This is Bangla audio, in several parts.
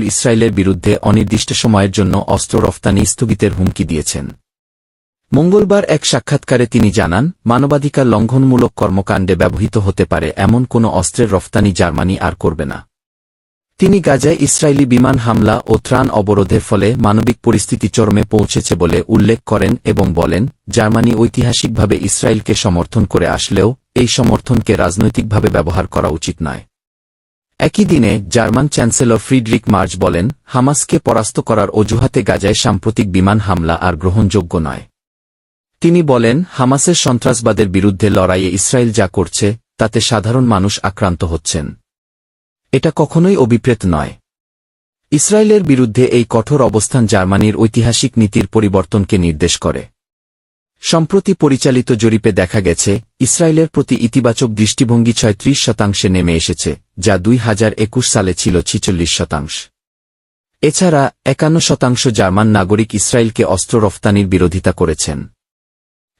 ইসরায়েলের বিরুদ্ধে অনির্দিষ্ট সময়ের জন্য অস্ত্র রফতানি স্থগিতের হুমকি দিয়েছেন। মঙ্গলবার এক সাক্ষাৎকারে তিনি জানান, মানবাধিকার লঙ্ঘনমূলক কর্মকাণ্ডে ব্যবহৃত হতে পারে এমন কোনো অস্ত্রের রফতানি জার্মানি আর করবে না। তিনি গাজায় ইসরায়েলি বিমান হামলা ও ত্রাণ অবরোধের ফলে মানবিক পরিস্থিতি চরমে পৌঁছেছে বলে উল্লেখ করেন এবং বলেন, জার্মানি ঐতিহাসিকভাবে ইসরায়েলকে সমর্থন করে আসলেও এই সমর্থনকে রাজনৈতিকভাবে ব্যবহার করা উচিত নয়। একই দিনে জার্মান চ্যান্সেলর ফ্রিডরিক মার্চ বলেন, হামাসকে পরাস্ত করার অজুহাতে গাজায় সাম্প্রতিক বিমান হামলা আর গ্রহণযোগ্য নয়। তিনি বলেন, হামাসের সন্ত্রাসবাদের বিরুদ্ধে লড়াইয়ে ইসরায়েল যা করছে, তাতে সাধারণ মানুষ আক্রান্ত হচ্ছেন। এটা কখনোই অভিপ্রেত নয়। ইসরায়েলের বিরুদ্ধে এই কঠোর অবস্থান জার্মানির ঐতিহাসিক নীতির পরিবর্তনকে নির্দেশ করে। সম্প্রতি পরিচালিত জরিপে দেখা গেছে, ইসরায়েলের প্রতি ইতিবাচক দৃষ্টিভঙ্গি ছয়ত্রিশ শতাংশে নেমে এসেছে, যা দুই হাজার একুশ সালে ছিল ছিচল্লিশ শতাংশ। এছাড়া, একান্ন শতাংশ জার্মান নাগরিক ইসরায়েলকে অস্ত্র রফতানির বিরোধিতা করেছেন।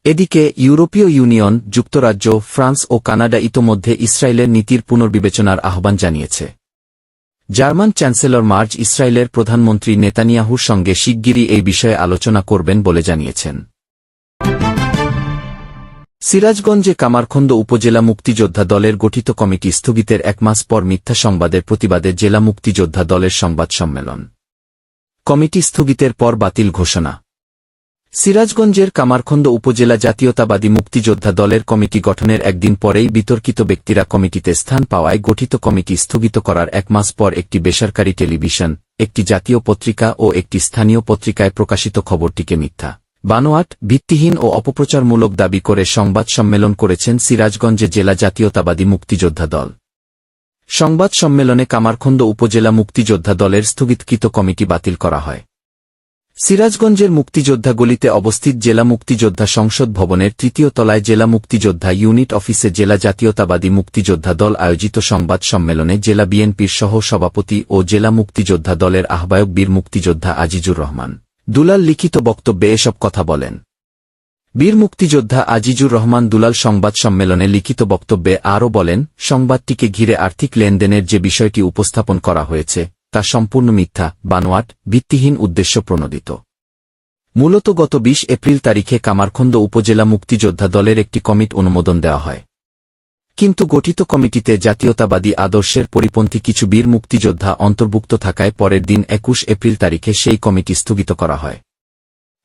এদিকে, ইউরোপীয় ইউনিয়ন, যুক্তরাজ্য, ফ্রান্স ও কানাডা ইতোমধ্যে ইসরায়েলের নীতির পুনর্বিবেচনার আহ্বান জানিয়েছে। জার্মান চ্যান্সেলর মার্চ ইসরায়েলের প্রধানমন্ত্রী নেতানিয়াহুর সঙ্গে শিগগিরই এই বিষয়ে আলোচনা করবেন বলে জানিয়েছেন। সিরাজগঞ্জে কামারখন্দ উপজেলা মুক্তিযোদ্ধা দলের গঠিত কমিটি স্থগিতের এক মাস পর মিথ্যা সংবাদের প্রতিবাদে জেলা মুক্তিযোদ্ধা দলের সংবাদ সম্মেলন। কমিটি স্থগিতের পর বাতিল ঘোষণা। সিরাজগঞ্জের কামারখন্দ উপজেলা জাতীয়তাবাদী মুক্তিযোদ্ধা দলের কমিটি গঠনের একদিন পরেই বিতর্কিত ব্যক্তিরা কমিটিতে স্থান পাওয়ায় গঠিত কমিটি স্থগিত করার এক মাস পর একটি বেসরকারি টেলিভিশন, একটি জাতীয় পত্রিকা ও একটি স্থানীয় পত্রিকায় প্রকাশিত খবরটিকে মিথ্যা বানোয়াট ভিত্তিহীন ও অপপ্রচারমূলক দাবি করে সংবাদ সম্মেলন করেছেন সিরাজগঞ্জে জেলা জাতীয়তাবাদী মুক্তিযোদ্ধা দল। সংবাদ সম্মেলনে কামারখন্দ উপজেলা মুক্তিযোদ্ধা দলের স্থগিতকৃত কমিটি বাতিল করা হয়। সিরাজগঞ্জের মুক্তিযোদ্ধা গলিতে অবস্থিত জেলা মুক্তিযোদ্ধা সংসদ ভবনের তৃতীয় তলায় জেলা মুক্তিযোদ্ধা ইউনিট অফিসে জেলা জাতীয়তাবাদী মুক্তিযোদ্ধা দল আয়োজিত সংবাদ সম্মেলনে জেলা বিএনপির সহ সভাপতি ও জেলা মুক্তিযোদ্ধা দলের আহ্বায়ক বীর মুক্তিযোদ্ধা আজিজুর রহমান। দুলাল লিখিত বক্তব্যে এসব কথা বলেন। বীর মুক্তিযোদ্ধা আজিজুর রহমান দুলাল সংবাদ সম্মেলনে লিখিত বক্তব্যে আরও বলেন, সংবাদটিকে ঘিরে আর্থিক লেনদেনের যে বিষয়টি উপস্থাপন করা হয়েছে, তা সম্পূর্ণ মিথ্যা, বানোয়াট, ভিত্তিহীন উদ্দেশ্য প্রণোদিত। মূলত গত ২০ এপ্রিল তারিখে কামারখন্দ উপজেলা মুক্তিযোদ্ধা দলের একটি কমিট অনুমোদন দেওয়া হয়। কিন্তু গঠিত কমিটিতে জাতীয়তাবাদী আদর্শের পরিপন্থী কিছু বীর মুক্তিযোদ্ধা অন্তর্ভুক্ত থাকায় পরের দিন একুশ এপ্রিল তারিখে সেই কমিটি স্থগিত করা হয়।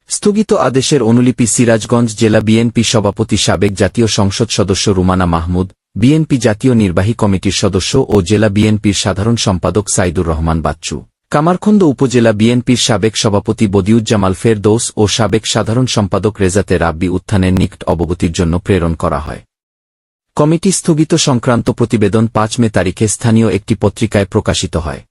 স্থগিত আদেশের অনুলিপি সিরাজগঞ্জ জেলা বিএনপি সভাপতি সাবেক জাতীয় সংসদ সদস্য রুমানা মাহমুদ, বিএনপি জাতীয় নির্বাহী কমিটির সদস্য ও জেলা বিএনপির সাধারণ সম্পাদক সাইদুর রহমান বাচ্চু। কামারখন্দ উপজেলা বিএনপির সাবেক সভাপতি বদিউজ্জামাল ফেরদৌস ও সাবেক সাধারণ সম্পাদক রেজাতে রাব্বি উত্থানের নিকট অবগতির জন্য প্রেরণ করা হয়। কমিটি স্থগিত সংক্রান্ত প্রতিবেদন পাঁচ মে তারিখে স্থানীয় একটি পত্রিকায় প্রকাশিত হয়।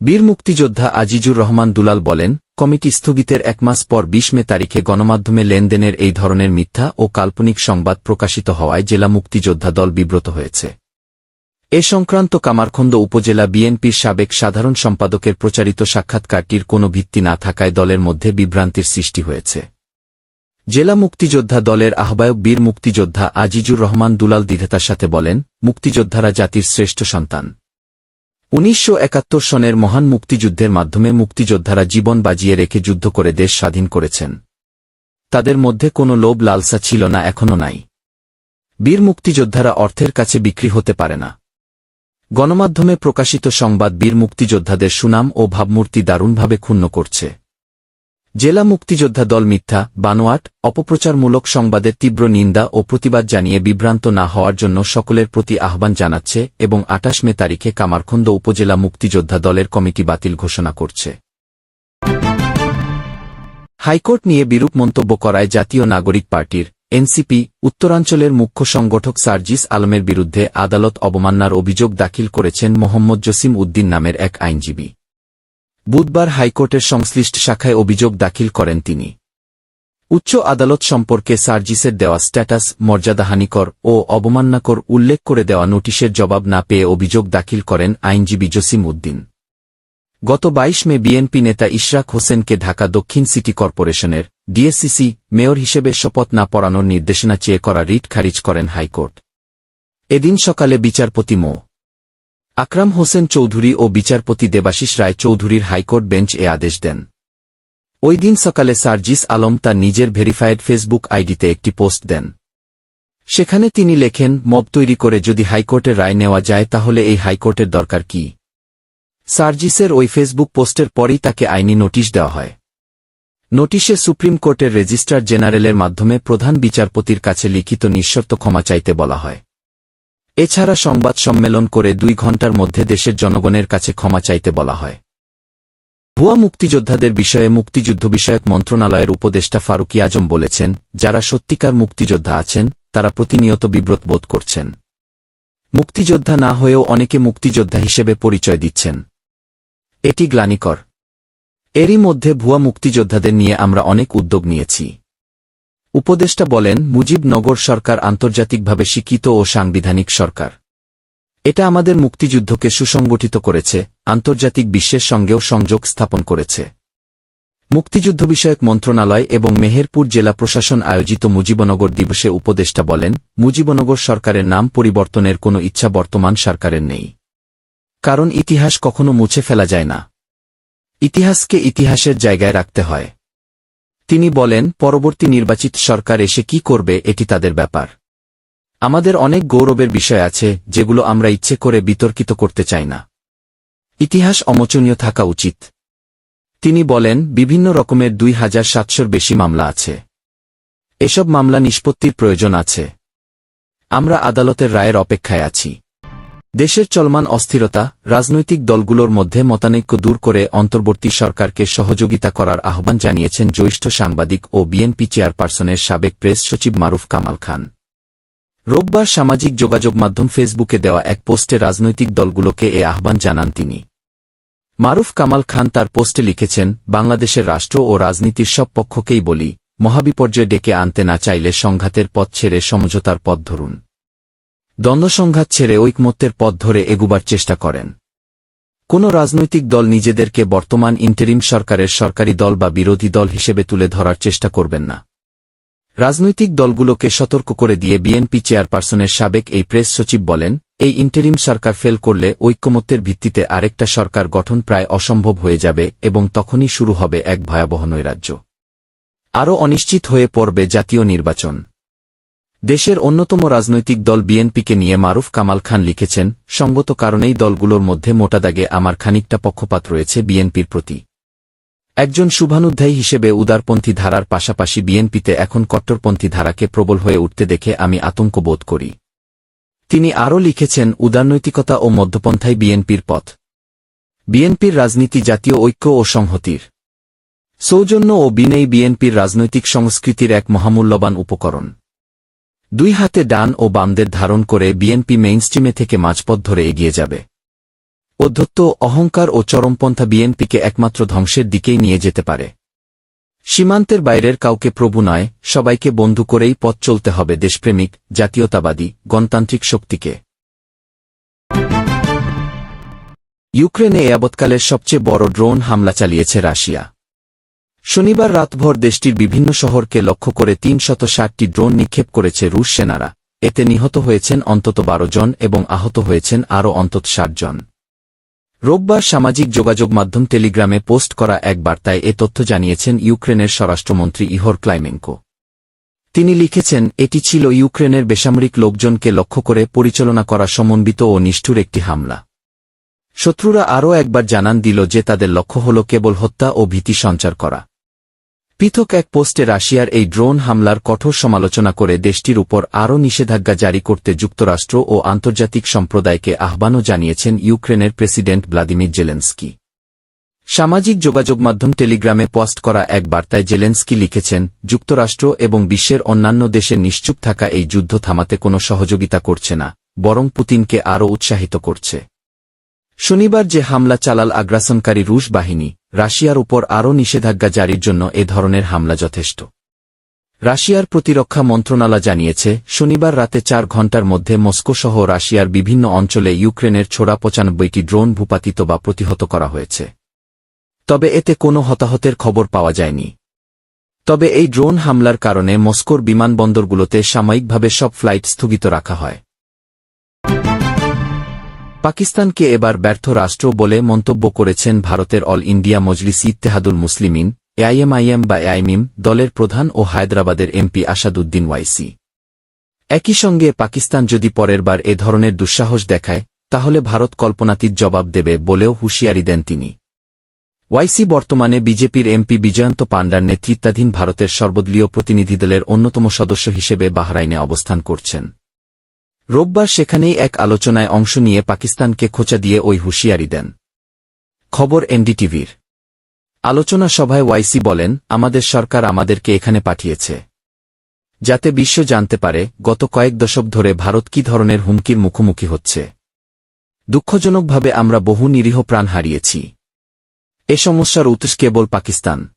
বীর মুক্তিযোদ্ধা আজিজুর রহমান দুলাল বলেন, কমিটি স্থগিতের এক মাস পর বিশ মে তারিখে গণমাধ্যমে লেনদেনের এই ধরনের মিথ্যা ও কাল্পনিক সংবাদ প্রকাশিত হওয়ায় জেলা মুক্তিযোদ্ধা দল বিব্রত হয়েছে। এ সংক্রান্ত কামারখন্দ উপজেলা বিএনপির সাবেক সাধারণ সম্পাদকের প্রচারিত সাক্ষাৎকারটির কোনো ভিত্তি না থাকায় দলের মধ্যে বিভ্রান্তির সৃষ্টি হয়েছে। জেলা মুক্তিযোদ্ধা দলের আহ্বায়ক বীর মুক্তিযোদ্ধা আজিজুর রহমান দুলাল দৃঢ়তার সাথে বলেন, মুক্তিযোদ্ধারা জাতির শ্রেষ্ঠ সন্তান। উনিশশো একাত্তর সনের মহান মুক্তিযুদ্ধের মাধ্যমে মুক্তিযোদ্ধারা জীবন বাজিয়ে রেখে যুদ্ধ করে দেশ স্বাধীন করেছেন। তাদের মধ্যে কোনো লোভ লালসা ছিল না, এখনও নাই। বীর মুক্তিযোদ্ধারা অর্থের কাছে বিক্রি হতে পারে না। গণমাধ্যমে প্রকাশিত সংবাদ বীর মুক্তিযোদ্ধাদের সুনাম ও ভাবমূর্তি দারুণভাবে ক্ষুণ্ণ করছে। জেলা মুক্তিযোদ্ধা দল মিথ্যা, বানোয়াট, অপপ্রচারমূলক সংবাদের তীব্র নিন্দা ও প্রতিবাদ জানিয়ে বিভ্রান্ত না হওয়ার জন্য সকলের প্রতি আহ্বান জানাচ্ছে এবং আটাশ মে তারিখে কামারখন্দ উপজেলা মুক্তিযোদ্ধা দলের কমিটি বাতিল ঘোষণা করছে। হাইকোর্ট নিয়ে বিরূপ মন্তব্য করায় জাতীয় নাগরিক পার্টির এনসিপি, উত্তরাঞ্চলের মুখ্য সংগঠক সার্জিস আলমের বিরুদ্ধে আদালত অবমাননার অভিযোগ দাখিল করেছেন মোহাম্মদ জসিম উদ্দিন নামের এক আইনজীবী। বুধবার হাইকোর্টের সংশ্লিষ্ট শাখায় অভিযোগ দাখিল করেন তিনি। উচ্চ আদালত সম্পর্কে সার্জিসের দেওয়া স্ট্যাটাস মর্যাদাহানিকর ও অবমাননাকর উল্লেখ করে দেওয়া নোটিশের জবাব না পেয়ে অভিযোগ দাখিল করেন আইনজীবী জসিম উদ্দিন। গত ২২ মে বিএনপি নেতা ইশরাক হোসেনকে ঢাকা দক্ষিণ সিটি কর্পোরেশনের ডিএসসিসি মেয়র হিসেবে শপথ না পড়ানোর নির্দেশনা চেয়ে করা রিট খারিজ করেন হাইকোর্ট। এদিন সকালে বিচারপতি মো. আকরাম হোসেন চৌধুরী ও বিচারপতি দেবাশিস রায় চৌধুরীর হাইকোর্ট বেঞ্চ এ আদেশ দেন। ওই দিন সকালে সার্জিস আলম তার নিজের ভেরিফায়েড ফেসবুক আইডিতে একটি পোস্ট দেন। সেখানে তিনি লেখেন, মব তৈরি করে যদি হাইকোর্টের রায় নেওয়া যায় তাহলে এই হাইকোর্টের দরকার কি? সার্জিসের ওই ফেসবুক পোস্টের পরই তাকে আইনি নোটিশ দেওয়া হয়। নোটিশে সুপ্রিম কোর্টের রেজিস্ট্রার জেনারেলের মাধ্যমে প্রধান বিচারপতির কাছে লিখিত নিঃশর্ত ক্ষমা চাইতে বলা হয়। এছাড়া সংবাদ সম্মেলন করে দুই ঘণ্টার মধ্যে দেশের জনগণের কাছে ক্ষমা চাইতে বলা হয়। ভুয়া মুক্তিযোদ্ধাদের বিষয়ে মুক্তিযুদ্ধ বিষয়ক মন্ত্রণালয়ের উপদেষ্টা ফারুকি আজম বলেছেন, যারা সত্যিকার মুক্তিযোদ্ধা আছেন, তারা প্রতিনিয়ত বিব্রত বোধ করছেন। মুক্তিযোদ্ধা না হয়েও অনেকে মুক্তিযোদ্ধা হিসেবে পরিচয় দিচ্ছেন। এটি গ্লানিকর। এরই মধ্যে ভুয়া মুক্তিযোদ্ধাদের নিয়ে আমরা অনেক উদ্যোগ নিয়েছি। উপদেষ্টা বলেন মুজিবনগর সরকার আন্তর্জাতিকভাবে স্বীকৃত ও সাংবিধানিক সরকার। এটা আমাদের মুক্তিযুদ্ধকে সুসংগঠিত করেছে, আন্তর্জাতিক বিশ্বের সঙ্গেও সংযোগ স্থাপন করেছে। মুক্তিযুদ্ধ বিষয়ক মন্ত্রণালয় এবং মেহেরপুর জেলা প্রশাসন আয়োজিত মুজিবনগর দিবসে উপদেষ্টা বলেন, মুজিবনগর সরকারের নাম পরিবর্তনের কোনো ইচ্ছা বর্তমান সরকারের নেই। কারণ ইতিহাস কখনো মুছে ফেলা যায় না। ইতিহাসকে ইতিহাসের জায়গায় রাখতে হয়। তিনি বলেন, পরবর্তী নির্বাচিত সরকার এসে কি করবে, এটি তাদের ব্যাপার। আমাদের অনেক গৌরবের বিষয় আছে, যেগুলো আমরা ইচ্ছে করে বিতর্কিত করতে চাই না। ইতিহাস অমোচনীয় থাকা উচিত। তিনি বলেন, বিভিন্ন রকমের দুই হাজার সাতশোর বেশি মামলা আছে। এসব মামলা নিষ্পত্তির প্রয়োজন আছে। আমরা আদালতের রায়ের অপেক্ষায় আছি। দেশের চলমান অস্থিরতা, রাজনৈতিক দলগুলোর মধ্যে মতানৈক্য দূর করে অন্তর্বর্তী সরকারকে সহযোগিতা করার আহ্বান জানিয়েছেন জ্যেষ্ঠ সাংবাদিক ও বিএনপি চেয়ারপারসনের সাবেক প্রেস সচিব মারুফ কামাল খান। রোববার সামাজিক যোগাযোগ মাধ্যম ফেসবুকে দেওয়া এক পোস্টে রাজনৈতিক দলগুলোকে এ আহ্বান জানান তিনি। মারুফ কামাল খান তার পোস্টে লিখেছেন, বাংলাদেশের রাষ্ট্র ও রাজনীতির সব পক্ষকেই বলি, মহাবিপর্যয় ডেকে আনতে না চাইলে সংঘাতের পথ ছেড়ে সমঝোতার পথ ধরুন। দ্বন্দ্বসংঘাত ছেড়ে ঐকমত্যের পথ ধরে এগুবার চেষ্টা করেন। কোন রাজনৈতিক দল নিজেদেরকে বর্তমান ইন্টারিম সরকারের সরকারি দল বা বিরোধী দল হিসেবে তুলে ধরার চেষ্টা করবেন না। রাজনৈতিক দলগুলোকে সতর্ক করে দিয়ে বিএনপি চেয়ারপারসনের সাবেক এই প্রেস সচিব বলেন, এই ইন্টারিম সরকার ফেল করলে ঐক্যমত্যের ভিত্তিতে আরেকটা সরকার গঠন প্রায় অসম্ভব হয়ে যাবে এবং তখনই শুরু হবে এক ভয়াবহ নৈরাজ্য। আরও অনিশ্চিত হয়ে পড়বে জাতীয় নির্বাচন। দেশের অন্যতম রাজনৈতিক দল বিএনপিকে নিয়ে মারুফ কামাল খান লিখেছেন, সঙ্গত কারণেই দলগুলোর মধ্যে মোটাদাগে আমার খানিকটা পক্ষপাত রয়েছে বিএনপির প্রতি। একজন শুভানুধ্যায়ী হিসেবে উদারপন্থী ধারার পাশাপাশি বিএনপিতে এখন কট্টরপন্থী ধারাকে প্রবল হয়ে উঠতে দেখে আমি আতঙ্ক বোধ করি। তিনি আরও লিখেছেন, উদারনৈতিকতা ও মধ্যপন্থায় বিএনপির পথ। বিএনপির রাজনীতি জাতীয় ঐক্য ও সংহতির। সৌজন্য ও বিনেই বিএনপির রাজনৈতিক সংস্কৃতির এক মহামূল্যবান উপকরণ। দুই হাতে ডান ও বামদের ধারণ করে বিএনপি মেইনস্ট্রিমে থেকে মাঝপথ ধরে এগিয়ে যাবে। অধ্যত্ত অহংকার ও চরমপন্থা বিএনপিকে একমাত্র ধ্বংসের দিকেই নিয়ে যেতে পারে। সীমান্তের বাইরের কাউকে প্রভু নয়, সবাইকে বন্ধু করেই পথ চলতে হবে দেশপ্রেমিক, জাতীয়তাবাদী, গণতান্ত্রিক শক্তিকে। ইউক্রেনে যাবৎকালের সবচেয়ে বড় ড্রোন হামলা চালিয়েছে রাশিয়া। শনিবার রাতভর দেশটির বিভিন্ন শহরকে লক্ষ্য করে তিন শত ষাটটি ড্রোন নিক্ষেপ করেছে রুশ সেনারা। এতে নিহত হয়েছেন অন্তত বারো জন এবং আহত হয়েছেন আরও অন্তত ষাট জন। রোববার সামাজিক যোগাযোগ মাধ্যম টেলিগ্রামে পোস্ট করা এক বার্তায় এ তথ্য জানিয়েছেন ইউক্রেনের স্বরাষ্ট্রমন্ত্রী ইহর ক্লাইমেঙ্কো তিনি লিখেছেন, এটি ছিল ইউক্রেনের বেসামরিক লোকজনকে লক্ষ্য করে পরিচালনা করা সমন্বিত ও নিষ্ঠুর একটি হামলা। শত্রুরা আরও একবার জানান দিল যে তাদের লক্ষ্য হল কেবল হত্যা ও ভীতি সঞ্চার করা। পৃথক এক পোস্টে রাশিয়ার এই ড্রোন হামলার কঠোর সমালোচনা করে দেশটির উপর আরও নিষেধাজ্ঞা জারি করতে যুক্তরাষ্ট্র ও আন্তর্জাতিক সম্প্রদায়কে আহ্বানও জানিয়েছেন ইউক্রেনের প্রেসিডেন্ট ভ্লাদিমির জেলেন্সকি। সামাজিক যোগাযোগ মাধ্যম টেলিগ্রামে পোস্ট করা এক বার্তায় জেলেন্সকি লিখেছেন, যুক্তরাষ্ট্র এবং বিশ্বের অন্যান্য দেশের নিশ্চুপ থাকা এই যুদ্ধ থামাতে কোনো সহযোগিতা করছে না, বরং পুতিনকে আরও উৎসাহিত করছে। শনিবার যে হামলা চালাল আগ্রাসনকারী রুশ বাহিনী, রাশিয়ার উপর আরও নিষেধাজ্ঞা জারির জন্য এ ধরনের হামলা যথেষ্ট। রাশিয়ার প্রতিরক্ষা মন্ত্রণালয় জানিয়েছে, শনিবার রাতে চার ঘণ্টার মধ্যে মস্কো সহ রাশিয়ার বিভিন্ন অঞ্চলে ইউক্রেনের ছোড়া পঁচানব্বইটি ড্রোন ভূপাতিত বা প্রতিহত করা হয়েছে। তবে এতে কোনো হতাহতের খবর পাওয়া যায়নি। তবে এই ড্রোন হামলার কারণে মস্কোর বিমানবন্দরগুলোতে সাময়িকভাবে সব ফ্লাইট স্থগিত রাখা হয়। পাকিস্তানকে এবার ব্যর্থ রাষ্ট্র বলে মন্তব্য করেছেন ভারতের all India Majlis Ittehadul Muslimeen, AIMIM বা এআইমিম দলের প্রধান ও হায়দ্রাবাদের এমপি আসাদুদ্দিন ওয়াইসি। একই সঙ্গে পাকিস্তান যদি পরের বার এ ধরনের দুঃসাহস দেখায়, তাহলে ভারত কল্পনাতীত জবাব দেবে বলেও হুঁশিয়ারি দেন তিনি। ওয়াইসি বর্তমানে বিজেপির এমপি বিজয়ন্ত পাণ্ডার নেতৃত্বাধীন ভারতের সর্বদলীয় প্রতিনিধিদলের অন্যতম সদস্য হিসেবে বাহরাইনে অবস্থান করছেন। রোববার সেখানেই এক আলোচনায় অংশ নিয়ে পাকিস্তানকে খোঁচা দিয়ে ওই হুঁশিয়ারি দেন। খবর এনডিটিভির। আলোচনা সভায় ওয়াইসি বলেন, আমাদের সরকার আমাদেরকে এখানে পাঠিয়েছে। যাতে বিশ্ব জানতে পারে, গত কয়েক দশক ধরে ভারত কি ধরনের হুমকির মুখোমুখি হচ্ছে। দুঃখজনকভাবে আমরা বহু নিরীহ প্রাণ হারিয়েছি। এ সমস্যার উৎস কেবল পাকিস্তান।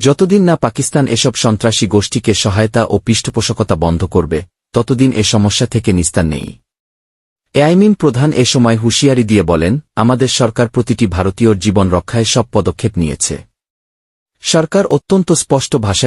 যতদিন না পাকিস্তান এসব সন্ত্রাসী গোষ্ঠীকে সহায়তা ও পৃষ্ঠপোষকতা বন্ধ করবে ততদিন এ সমস্যা থেকে নিস্তার নেই। এআইমিন প্রধান এ সময় হুঁশিয়ারি দিয়ে বলেন, আমাদের সরকার প্রতিটি ভারতীয়র জীবন রক্ষায় সব পদক্ষেপ নিয়েছে। সরকার অত্যন্ত স্পষ্ট ভাষায়